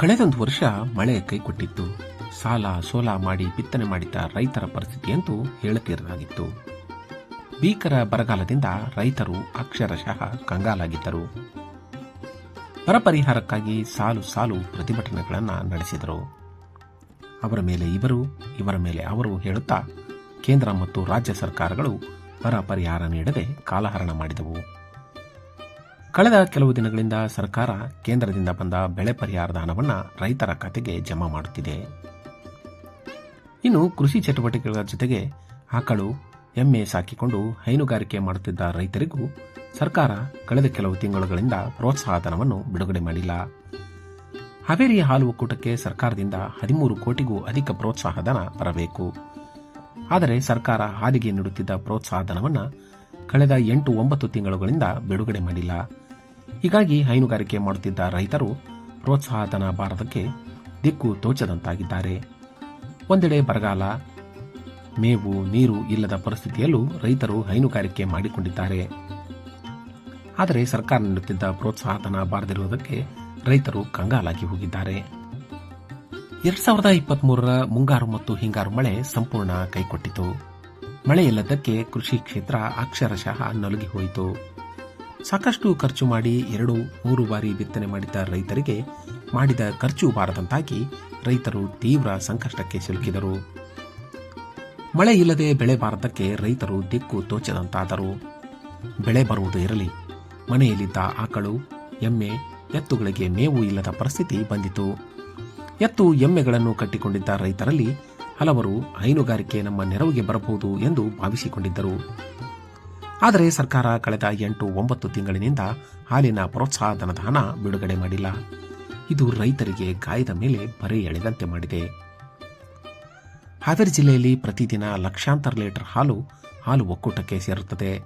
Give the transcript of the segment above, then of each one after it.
ಕಳೆದೊಂದು ವರ್ಷ ಮಳೆ ಕೈಕೊಟ್ಟಿತ್ತು ಸಾಲ ಸೋಲ ಮಾಡಿ ಬಿತ್ತನೆ ಮಾಡಿದ್ದ ರೈತರ ಪರಿಸ್ಥಿತಿಯಂತೂ ಹೇಳತೀರದಾಗಿತ್ತು ಭೀಕರ ಬರಗಾಲದಿಂದ ರೈತರು ಅಕ್ಷರಶಃ ಕಂಗಾಲಾಗಿದ್ದರು. ಬರ ಪರಿಹಾರಕ್ಕಾಗಿ ಸಾಲು ಸಾಲು ಪ್ರತಿಭಟನೆಗಳನ್ನು ನಡೆಸಿದರು. ಅವರ ಮೇಲೆ ಇವರು, ಇವರ ಮೇಲೆ ಅವರು ಹೇಳುತ್ತಾ ಕೇಂದ್ರ ಮತ್ತು ರಾಜ್ಯ ಸರ್ಕಾರಗಳು ಬರ ಪರಿಹಾರ ನೀಡದೆ ಕಾಲಹರಣ ಮಾಡಿದವು. ಕಳೆದ ಕೆಲವು ದಿನಗಳಿಂದ ಸರ್ಕಾರ ಕೇಂದ್ರದಿಂದ ಬಂದ ಬೆಳೆ ಪರಿಹಾರದ ಹಣವನ್ನು ರೈತರ ಖಾತೆಗೆ ಜಮಾ ಮಾಡುತ್ತಿದೆ. ಇನ್ನು ಕೃಷಿ ಚಟುವಟಿಕೆಗಳ ಜೊತೆಗೆ ಆಕಳು, ಎಮ್ಮೆ ಸಾಕಿಕೊಂಡು ಹೈನುಗಾರಿಕೆ ಮಾಡುತ್ತಿದ್ದ ರೈತರಿಗೂ ಸರ್ಕಾರ ಕಳೆದ ಕೆಲವು ತಿಂಗಳುಗಳಿಂದ ಪ್ರೋತ್ಸಾಹಧನವನ್ನು ಬಿಡುಗಡೆ ಮಾಡಿಲ್ಲ. ಹಾವೇರಿ ಹಾಲು ಒಕ್ಕೂಟಕ್ಕೆ ಸರ್ಕಾರದಿಂದ ಹದಿಮೂರು ಕೋಟಿಗೂ ಅಧಿಕ ಪ್ರೋತ್ಸಾಹಧನ ಬರಬೇಕು. ಆದರೆ ಸರ್ಕಾರ ಹಾಲಿಗೆ ನೀಡುತ್ತಿದ್ದ ಪ್ರೋತ್ಸಾಹಧನವನ್ನು ಕಳೆದ ಎಂಟು ಒಂಬತ್ತು ತಿಂಗಳುಗಳಿಂದ ಬಿಡುಗಡೆ ಮಾಡಿಲ್ಲ. ಹೀಗಾಗಿ ಹೈನುಗಾರಿಕೆ ಮಾಡುತ್ತಿದ್ದ ರೈತರು ಪ್ರೋತ್ಸಾಹಧನ ಬಾರದಕ್ಕೆ ದಿಕ್ಕು ತೋಚದಂತಾಗಿದ್ದಾರೆ. ಒಂದೆಡೆ ಬರಗಾಲ, ಮೇವು, ನೀರು ಇಲ್ಲದ ಪರಿಸ್ಥಿತಿಯಲ್ಲೂ ರೈತರು ಹೈನುಗಾರಿಕೆ ಮಾಡಿಕೊಂಡಿದ್ದಾರೆ. ಆದರೆ ಸರ್ಕಾರ ನೀಡುತ್ತಿದ್ದ ಪ್ರೋತ್ಸಾಹಧನ ಬಾರದಿರುವುದಕ್ಕೆ ರೈತರು ಕಂಗಾಲಾಗಿ ಹೋಗಿದ್ದಾರೆ. ಎರಡ್ ಸಾವಿರದ ಇಪ್ಪತ್ಮೂರರ ಮುಂಗಾರು ಮತ್ತು ಹಿಂಗಾರು ಮಳೆ ಸಂಪೂರ್ಣ ಕೈಕೊಟ್ಟಿತು. ಮಳೆಯಿಲ್ಲದಕ್ಕೆ ಕೃಷಿ ಕ್ಷೇತ್ರ ಅಕ್ಷರಶಃ ನಲುಗಿ ಹೋಯಿತು ಸಾಕಷ್ಟು ಖರ್ಚು ಮಾಡಿ ಎರಡು, ಮೂರು ಬಾರಿ ಬಿತ್ತನೆ ಮಾಡಿದ್ದ ರೈತರಿಗೆ ಮಾಡಿದ ಖರ್ಚು ಬಾರದಂತಾಗಿ ರೈತರು ತೀವ್ರ ಸಂಕಷ್ಟಕ್ಕೆ ಸಿಲುಕಿದರು. ಮಳೆ ಇಲ್ಲದೆ ಬೆಳೆ ಬಾರದಕ್ಕೆ ರೈತರು ದಿಕ್ಕು ತೋಚದಂತಾದರು ಬೆಳೆ ಬರುವುದು ಇರಲಿ. ಮನೆಯಲ್ಲಿದ್ದ ಆಕಳು, ಎಮ್ಮೆ, ಎತ್ತುಗಳಿಗೆ ಮೇವು ಇಲ್ಲದ ಪರಿಸ್ಥಿತಿ ಬಂದಿತು. ಎತ್ತು, ಎಮ್ಮೆಗಳನ್ನು ಕಟ್ಟಿಕೊಂಡಿದ್ದ ರೈತರಲ್ಲಿ ಹಲವರು ಹೈನುಗಾರಿಕೆ ನಮ್ಮ ನೆರವಿಗೆ ಬರಬಹುದು ಎಂದು ಭಾವಿಸಿಕೊಂಡಿದ್ದರು. ಆದರೆ ಸರ್ಕಾರ ಕಳೆದ ಎಂಟು ಒಂಬತ್ತು ತಿಂಗಳಿನಿಂದ ಹಾಲಿನ ಪ್ರೋತ್ಸಾಹಧನದ ಹಣ ಬಿಡುಗಡೆ ಮಾಡಿಲ್ಲ. ಇದು ರೈತರಿಗೆ ಗಾಯದ ಮೇಲೆ ಬರೆ ಎಳೆದಂತೆ ಮಾಡಿದೆ. ಹಾವೇರಿ ಜಿಲ್ಲೆಯಲ್ಲಿ ಪ್ರತಿದಿನ ಲಕ್ಷಾಂತರ ಲೀಟರ್ ಹಾಲು ಹಾಲು ಒಕ್ಕೂಟಕ್ಕೆ ಸೇರುತ್ತದೆ.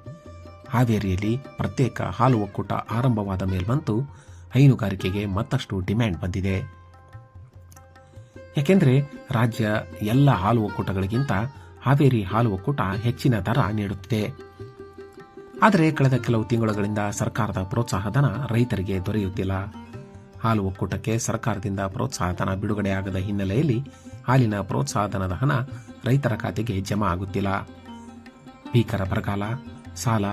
ಹಾವೇರಿಯಲ್ಲಿ ಪ್ರತ್ಯೇಕ ಹಾಲು ಒಕ್ಕೂಟ ಆರಂಭವಾದ ಮೇಲ್ಬಂತು ಹೈನುಗಾರಿಕೆಗೆ ಮತ್ತಷ್ಟು ಡಿಮ್ಯಾಂಡ್ ಬಂದಿದೆ. ಯಾಕೆಂದರೆ ರಾಜ್ಯ ಎಲ್ಲ ಹಾಲು ಒಕ್ಕೂಟಗಳಿಗಿಂತ ಹಾವೇರಿ ಹಾಲು ಒಕ್ಕೂಟ ಹೆಚ್ಚಿನ ದರ ನೀಡುತ್ತಿದೆ. ಆದರೆ ಕಳೆದ ಕೆಲವು ತಿಂಗಳುಗಳಿಂದ ಸರ್ಕಾರದ ಪ್ರೋತ್ಸಾಹಧನ ರೈತರಿಗೆ ದೊರೆಯುತ್ತಿಲ್ಲ. ಹಾಲು ಒಕ್ಕೂಟಕ್ಕೆ ಸರ್ಕಾರದಿಂದ ಪ್ರೋತ್ಸಾಹಧನ ಬಿಡುಗಡೆಯಾಗದ ಹಿನ್ನೆಲೆಯಲ್ಲಿ ಹಾಲಿನ ಪ್ರೋತ್ಸಾಹಧನದ ಹಣ ರೈತರ ಖಾತೆಗೆ ಜಮಾ ಆಗುತ್ತಿಲ್ಲ. ಭೀಕರ ಬರಗಾಲ, ಸಾಲ,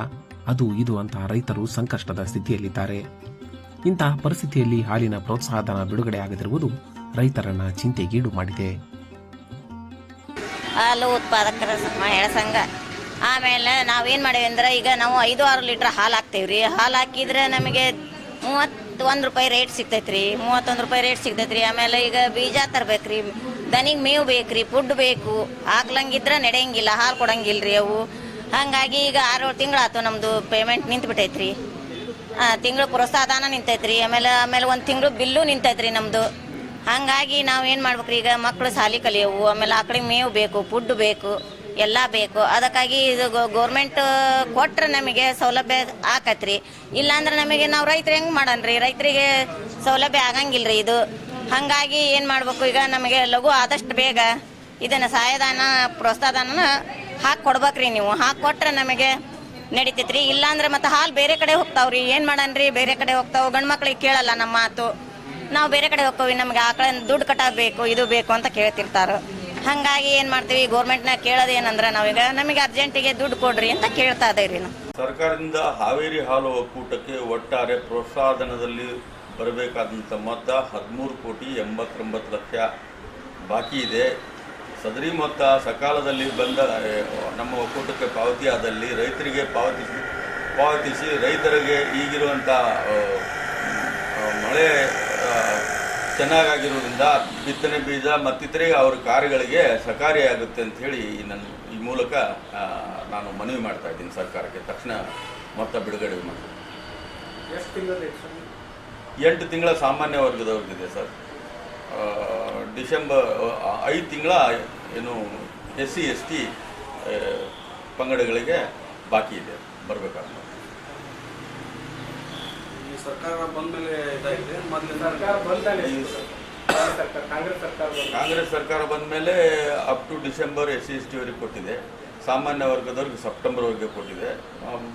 ಅದು ಇದು ಅಂತ ರೈತರು ಸಂಕಷ್ಟದ ಸ್ಥಿತಿಯಲ್ಲಿದ್ದಾರೆ. ಇಂತಹ ಪರಿಸ್ಥಿತಿಯಲ್ಲಿ ಹಾಲಿನ ಪ್ರೋತ್ಸಾಹಧನ ಬಿಡುಗಡೆಯಾಗದಿರುವುದು ರೈತರನ್ನ ಚಿಂತೆಗೀಡು ಮಾಡಿದೆ. ಹಾಲು ಉತ್ಪಾದಕರ ಸಂಘ ಆಮೇಲೆ ನಾವೇನು ಮಾಡೇವಿ ಅಂದ್ರೆ ಈಗ ನಾವು ಐದು ಆರು ಲೀಟ್ರ್ ಹಾಲು ಹಾಕ್ತೇವೆ ರೀ ಹಾಲು ಹಾಕಿದ್ರೆ ನಮಗೆ ಮೂವತ್ತು ಒಂದು ರೂಪಾಯಿ ರೇಟ್ ಸಿಗ್ತೈತೆ ರೀ ಮೂವತ್ತೊಂದು ರೂಪಾಯಿ ರೇಟ್ ಸಿಗ್ತೈತೆ ರೀ ಆಮೇಲೆ ಈಗ ಬೀಜ ತರ್ಬೇಕು ರೀ ದನಿಗೆ ಮೇವು ಬೇಕು ರೀ ಫುಡ್ ಬೇಕು. ಹಾಕ್ಲಂಗಿದ್ರೆ ನಡೆಯಂಗಿಲ್ಲ, ಹಾಲು ಕೊಡಂಗಿಲ್ಲ ರೀ ಅವು. ಹಾಗಾಗಿ ಈಗ ಆರು ತಿಂಗಳು ತಿಂಗಳಾಯ್ತು ನಮ್ಮದು ಪೇಮೆಂಟ್ ನಿಂತು ಬಿಟ್ಟೈತೆ ರೀ ತಿಂಗಳು ಪ್ರೋತ್ಸಾಹದಾನ ರೀ ಆಮೇಲೆ ಆಮೇಲೆ ಒಂದು ತಿಂಗಳು ಬಿಲ್ಲು ನಿಂತೈತ್ರಿ ನಮ್ಮದು ಹಾಗಾಗಿ ನಾವು ಏನು ಮಾಡ್ಬೇಕ್ರಿ ಈಗ ಮಕ್ಕಳು ಸಾಲಿ ಕಲಿಯವು. ಆಮೇಲೆ ಆಕಳಿಗೆ ಮೇವು ಬೇಕು ಫುಡ್ ಬೇಕು. ಎಲ್ಲ ಬೇಕು. ಅದಕ್ಕಾಗಿ ಇದು ಗೌರ್ಮೆಂಟ್ ಕೊಟ್ರೆ ನಮಗೆ ಸೌಲಭ್ಯ ಆಕತ್ರಿ. ಇಲ್ಲಾಂದ್ರೆ ನಮಗೆ ನಾವು ರೈತರು ಹೆಂಗೆ ಮಾಡನ್ರಿ? ರೈತರಿಗೆ ಸೌಲಭ್ಯ ಆಗಂಗಿಲ್ರಿ ಇದು. ಹಾಗಾಗಿ ಏನು ಮಾಡ್ಬೇಕು ಈಗ ನಮಗೆ ಲಘು ಆದಷ್ಟು ಬೇಗ ಇದನ್ನು ಸಹಾಯಧನ ಪ್ರೋತ್ಸಾಹಧನ ಹಾಕಿ ಕೊಡ್ಬೇಕ್ರಿ ನೀವು. ಹಾಕಿ ಕೊಟ್ರೆ ನಮಗೆ ನಡೀತೈತ್ರಿ. ಇಲ್ಲಾಂದ್ರೆ ಮತ್ತೆ ಹಾಲು ಬೇರೆ ಕಡೆ ಹೋಗ್ತಾವ್ರಿ. ಏನು ಮಾಡನ್ರಿ? ಬೇರೆ ಕಡೆ ಹೋಗ್ತಾವ. ಗಂಡು ಮಕ್ಳಿಗೆ ಕೇಳಲ್ಲ ನಮ್ಮ ಮಾತು. ನಾವು ಬೇರೆ ಕಡೆ ಹೋಗ್ತೀವಿ ನಮಗೆ ಆಕಳ ದುಡ್ಡು ಕಟ್ಟಬೇಕು ಇದು ಬೇಕು ಅಂತ ಕೇಳ್ತಿರ್ತಾರೆ. ಹಾಗಾಗಿ ಏನು ಮಾಡ್ತೀವಿ? ಗೌರ್ಮೆಂಟ್ನ ಕೇಳೋದು ಏನಂದ್ರೆ ನಾವೀಗ ನಮಗೆ ಅರ್ಜೆಂಟಿಗೆ ದುಡ್ಡು ಕೊಡ್ರಿ ಅಂತ ಕೇಳ್ತಾ ಇದ್ದೀವಿ ನಾವು. ಸರ್ಕಾರದಿಂದ ಹಾವೇರಿ ಹಾಲು ಒಕ್ಕೂಟಕ್ಕೆ ಒಟ್ಟಾರೆ ಪ್ರೋತ್ಸಾಹಧನದಲ್ಲಿ ಬರಬೇಕಾದಂಥ ಮೊತ್ತ ಹದಿಮೂರು ಕೋಟಿ ಎಂಬತ್ತೊಂಬತ್ತು ಲಕ್ಷ ಬಾಕಿ ಇದೆ. ಸದರಿ ಮೊತ್ತ ಸಕಾಲದಲ್ಲಿ ಬಂದ ನಮ್ಮ ಒಕ್ಕೂಟಕ್ಕೆ ಪಾವತಿಯಾದಲ್ಲಿ ರೈತರಿಗೆ ಪಾವತಿಸಿ ಪಾವತಿಸಿ ರೈತರಿಗೆ ಈಗಿರುವಂಥ ಮಳೆ ಆ, ಚೆನ್ನಾಗಾಗಿರೋದ್ರಿಂದ ಬಿತ್ತನೆ ಬೀಜ ಮತ್ತಿತರೆ ಅವ್ರ ಕಾರ್ಯಗಳಿಗೆ ಸಹಕಾರಿಯಾಗುತ್ತೆ ಅಂತ ಹೇಳಿ ನನ್ನ ಈ ಮೂಲಕ ನಾನು ಮನವಿ ಮಾಡ್ತಾ ಇದ್ದೀನಿ ಸರ್ಕಾರಕ್ಕೆ. ತಕ್ಷಣ ಮೊತ್ತ ಬಿಡುಗಡೆ ಮಾಡಿ ಎಂಟು ತಿಂಗಳ ಸಾಮಾನ್ಯ ವರ್ಗದವ್ರಿಗಿದೆ ಸರ್. ಡಿಸೆಂಬರ್ ಐದು ತಿಂಗಳ ಏನು ಎಸ್ ಸಿ ಎಸ್ ಟಿ ಪಂಗಡಗಳಿಗೆ ಬಾಕಿ ಇದೆ. ಬರಬೇಕಾದ್ರೆ ಸರ್ಕಾರ ಬಂದ್ಮೇಲೆ ಇದಾಗಿದೆ. ಮೊದಲು ಸರ್ಕಾರ ಕಾಂಗ್ರೆಸ್ ಸರ್ಕಾರ ಬಂದ ಕಾಂಗ್ರೆಸ್ ಸರ್ಕಾರ ಬಂದ ಮೇಲೆ up to December S C S ಟಿವರೆಗೆ ಕೊಟ್ಟಿದೆ. ಸಾಮಾನ್ಯ ವರ್ಗದವ್ರಿಗೆ ಸೆಪ್ಟೆಂಬರ್ವರೆಗೆ ಕೊಟ್ಟಿದೆ.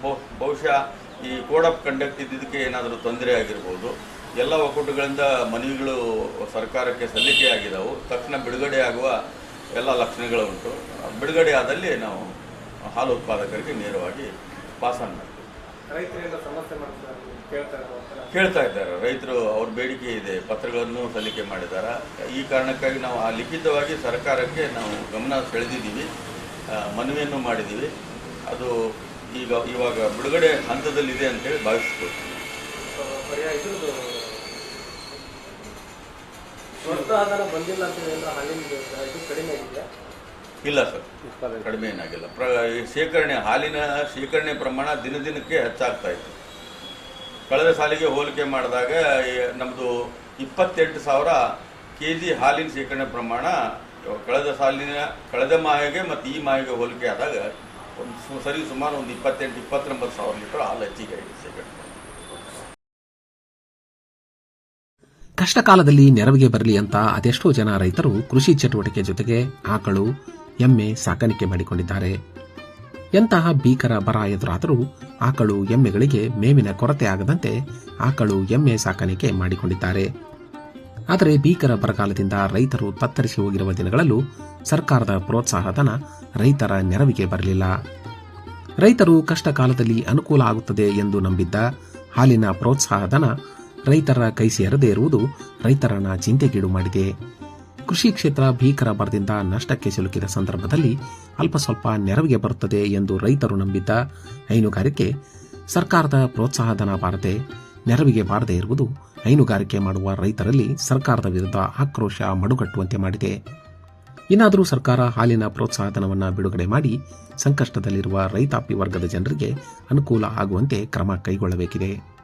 ಬಹು- ಬಹುಶಃ ಈ ಕೋಡ್ ಆಫ್ ಕಂಡಕ್ಟ್ ಇದ್ದಿದ್ದಕ್ಕೆ ಏನಾದರೂ ತೊಂದರೆ ಆಗಿರ್ಬೋದು. ಎಲ್ಲ ಒಕ್ಕೂಟಗಳಿಂದ ಮನವಿಗಳು ಸರ್ಕಾರಕ್ಕೆ ಸಲ್ಲಿಕೆ ಆಗಿದ್ದಾವೆ ತಕ್ಷಣ ಬಿಡುಗಡೆ ಆಗುವ ಎಲ್ಲ ಲಕ್ಷಣಗಳು ಉಂಟು ಬಿಡುಗಡೆ ಆದಲ್ಲಿ ನಾವು ಹಾಲು ಉತ್ಪಾದಕರಿಗೆ ನೇರವಾಗಿ ಪಾಸನ್ ಮಾಡ್ತೀವಿ. ರೈತರಿಂದ ಸಮಸ್ಯೆ ಮಾಡ್ತಾರೆ. ಕೇಳ್ತಾ ಇದ್ದಾರೆ. ರೈತರು ಅವ್ರ ಬೇಡಿಕೆ ಇದೆ ಪತ್ರಗಳನ್ನು ಸಲ್ಲಿಕೆ ಮಾಡಿದ್ದಾರೆ ಈ ಕಾರಣಕ್ಕಾಗಿ ನಾವು ಆ ಲಿಖಿತವಾಗಿ ಸರ್ಕಾರಕ್ಕೆ ನಾವು ಗಮನ ಸೆಳೆದಿದ್ದೀವಿ ಮನವಿಯನ್ನು ಮಾಡಿದ್ದೀವಿ. ಅದು ಈಗ ಇವಾಗ ಬಿಡುಗಡೆ ಹಂತದಲ್ಲಿದೆ ಅಂತೇಳಿ ಭಾವಿಸ್ಬೋದು ಇಲ್ಲ ಸರ್ ಕಡಿಮೆ ಏನಾಗಿಲ್ಲ. ಪ್ರ ಶೇಖರಣೆ ಹಾಲಿನ ಶೇಖರಣೆ ಪ್ರಮಾಣ ದಿನ ದಿನಕ್ಕೆ ಹೆಚ್ಚಾಗ್ತಾ ಇತ್ತು. ಕಳೆದ ಸಾಲಿಗೆ ಹೋಲಿಕೆ ಮಾಡಿದಾಗ ನಮ್ಮದು ಇಪ್ಪತ್ತೆಂಟು ಸಾವಿರ ಕೆ ಜಿ ಹಾಲಿನ ಶೇಖರಣೆ ಪ್ರಮಾಣ ಕಳೆದ ಸಾಲಿನ, ಕಳೆದ ಮಾಹೆಗೆ ಮತ್ತು ಈ ಮಾಹೆಗೆ ಹೋಲಿಕೆ ಆದಾಗ ಒಂದು ಸರಿ ಸುಮಾರು ಒಂದು ಇಪ್ಪತ್ತೆಂಟು, ಇಪ್ಪತ್ತೊಂಬತ್ತು ಸಾವಿರ ಲೀಟರ್ ಹಾಲು ಹೆಚ್ಚಿಗೆ ಶೇಖರಣೆ ಕಷ್ಟ ಕಾಲದಲ್ಲಿ ನೆರವಿಗೆ ಬರಲಿ ಅಂತ ಅದೆಷ್ಟೋ ಜನ ರೈತರು ಕೃಷಿ ಚಟುವಟಿಕೆ ಜೊತೆಗೆ ಆಕಳು, ಎಮ್ಮೆ, ಸಾಕಾಣಿಕೆ ಮಾಡಿಕೊಂಡಿದ್ದಾರೆ. ಎಂತಹ ಭೀಕರ ಬರ ಎದುರಾದರೂ ಆಕಳು ಎಮ್ಮೆಗಳಿಗೆ ಮೇವಿನ ಕೊರತೆ ಆಗದಂತೆ ಆಕಳು ಎಮ್ಮೆ ಸಾಕಾಣಿಕೆ ಮಾಡಿಕೊಂಡಿದ್ದಾರೆ. ಆದರೆ ಭೀಕರ ಬರಗಾಲದಿಂದ ರೈತರು ತತ್ತರಿಸಿ ಹೋಗಿರುವ ದಿನಗಳಲ್ಲೂ ಸರ್ಕಾರದ ಪ್ರೋತ್ಸಾಹಧನ ರೈತರ ನೆರವಿಗೆ ಬರಲಿಲ್ಲ. ರೈತರು ಕಷ್ಟ ಕಾಲದಲ್ಲಿ ಅನುಕೂಲ ಆಗುತ್ತದೆ ಎಂದು ನಂಬಿದ್ದ ಹಾಲಿನ ಪ್ರೋತ್ಸಾಹಧನ ರೈತರ ಕೈ ಸೇರದೇ ಇರುವುದು ರೈತರನ್ನ ಚಿಂತೆಗೀಡು ಮಾಡಿದೆ. ಕೃಷಿ ಕ್ಷೇತ್ರ ಭೀಕರ ಬರದಿಂದ ನಷ್ಟಕ್ಕೆ ಸಿಲುಕಿದ ಸಂದರ್ಭದಲ್ಲಿ ಅಲ್ಪ ಸ್ವಲ್ಪ ನೆರವಿಗೆ ಬರುತ್ತದೆ ಎಂದು ರೈತರು ನಂಬಿದ್ದ ಹೈನುಗಾರಿಕೆ ಸರ್ಕಾರದ ಪ್ರೋತ್ಸಾಹಧನ ಬಾರದೆ ನೆರವಿಗೆ ಬಾರದೆ ಇರುವುದು ಹೈನುಗಾರಿಕೆ ಮಾಡುವ ರೈತರಲ್ಲಿ ಸರ್ಕಾರದ ವಿರುದ್ಧ ಆಕ್ರೋಶ ಮಡುಗಟ್ಟುವಂತೆ ಮಾಡಿದೆ. ಇನ್ನಾದರೂ ಸರ್ಕಾರ ಹಾಲಿನ ಪ್ರೋತ್ಸಾಹಧನವನ್ನು ಬಿಡುಗಡೆ ಮಾಡಿ ಸಂಕಷ್ಟದಲ್ಲಿರುವ ರೈತಾಪಿ ವರ್ಗದ ಜನರಿಗೆ ಅನುಕೂಲ ಆಗುವಂತೆ ಕ್ರಮ ಕೈಗೊಳ್ಳಬೇಕಿದೆ.